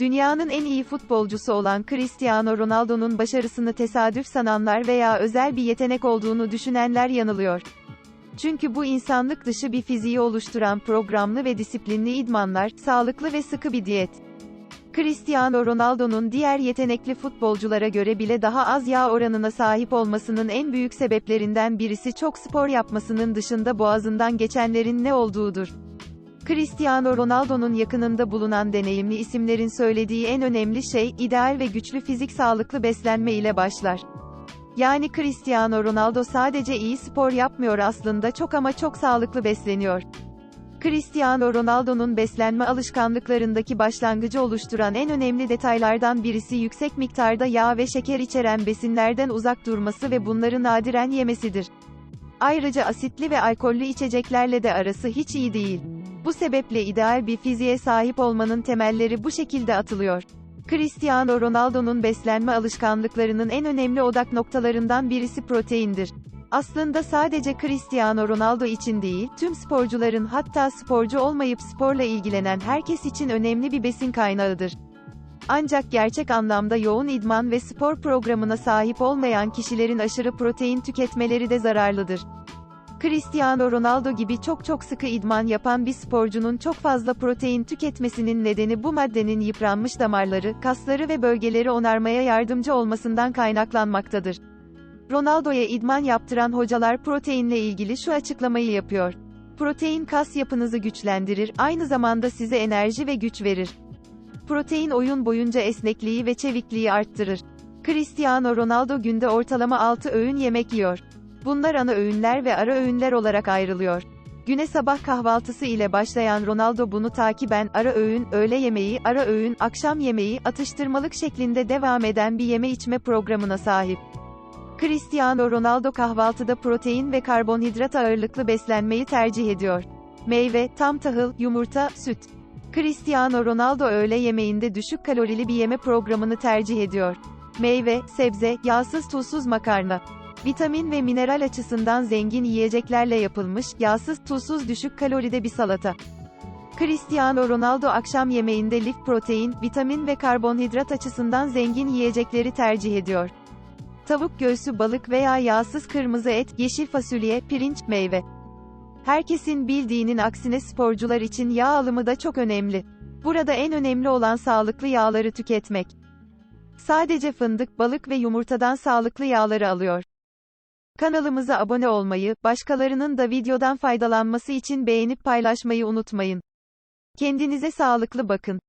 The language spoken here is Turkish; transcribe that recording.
Dünyanın en iyi futbolcusu olan Cristiano Ronaldo'nun başarısını tesadüf sananlar veya özel bir yetenek olduğunu düşünenler yanılıyor. Çünkü bu insanlık dışı bir fiziği oluşturan programlı ve disiplinli idmanlar, sağlıklı ve sıkı bir diyet. Cristiano Ronaldo'nun diğer yetenekli futbolculara göre bile daha az yağ oranına sahip olmasının en büyük sebeplerinden birisi çok spor yapmasının dışında boğazından geçenlerin ne olduğudur. Cristiano Ronaldo'nun yakınında bulunan deneyimli isimlerin söylediği en önemli şey, ideal ve güçlü fizik sağlıklı beslenme ile başlar. Yani Cristiano Ronaldo sadece iyi spor yapmıyor aslında çok ama çok sağlıklı besleniyor. Cristiano Ronaldo'nun beslenme alışkanlıklarındaki başlangıcı oluşturan en önemli detaylardan birisi yüksek miktarda yağ ve şeker içeren besinlerden uzak durması ve bunları nadiren yemesidir. Ayrıca asitli ve alkollü içeceklerle de arası hiç iyi değil. Bu sebeple ideal bir fiziğe sahip olmanın temelleri bu şekilde atılıyor. Cristiano Ronaldo'nun beslenme alışkanlıklarının en önemli odak noktalarından birisi proteindir. Aslında sadece Cristiano Ronaldo için değil, tüm sporcuların hatta sporcu olmayıp sporla ilgilenen herkes için önemli bir besin kaynağıdır. Ancak gerçek anlamda yoğun idman ve spor programına sahip olmayan kişilerin aşırı protein tüketmeleri de zararlıdır. Cristiano Ronaldo gibi çok çok sıkı idman yapan bir sporcunun çok fazla protein tüketmesinin nedeni bu maddenin yıpranmış damarları, kasları ve bölgeleri onarmaya yardımcı olmasından kaynaklanmaktadır. Ronaldo'ya idman yaptıran hocalar proteinle ilgili şu açıklamayı yapıyor. Protein kas yapınızı güçlendirir, aynı zamanda size enerji ve güç verir. Protein oyun boyunca esnekliği ve çevikliği arttırır. Cristiano Ronaldo günde ortalama 6 öğün yemek yiyor. Bunlar ana öğünler ve ara öğünler olarak ayrılıyor. Güne sabah kahvaltısı ile başlayan Ronaldo bunu takiben ara öğün, öğle yemeği, ara öğün, akşam yemeği, atıştırmalık şeklinde devam eden bir yeme içme programına sahip. Cristiano Ronaldo kahvaltıda protein ve karbonhidrat ağırlıklı beslenmeyi tercih ediyor. Meyve, tam tahıl, yumurta, süt. Cristiano Ronaldo öğle yemeğinde düşük kalorili bir yeme programını tercih ediyor. Meyve, sebze, yağsız tuzsuz makarna. Vitamin ve mineral açısından zengin yiyeceklerle yapılmış, yağsız, tuzsuz düşük kaloride bir salata. Cristiano Ronaldo akşam yemeğinde lif protein, vitamin ve karbonhidrat açısından zengin yiyecekleri tercih ediyor. Tavuk göğsü balık veya yağsız kırmızı et, yeşil fasulye, pirinç, meyve. Herkesin bildiğinin aksine sporcular için yağ alımı da çok önemli. Burada en önemli olan sağlıklı yağları tüketmek. Sadece fındık, balık ve yumurtadan sağlıklı yağları alıyor. Kanalımıza abone olmayı, başkalarının da videodan faydalanması için beğenip paylaşmayı unutmayın. Kendinize sağlıklı bakın.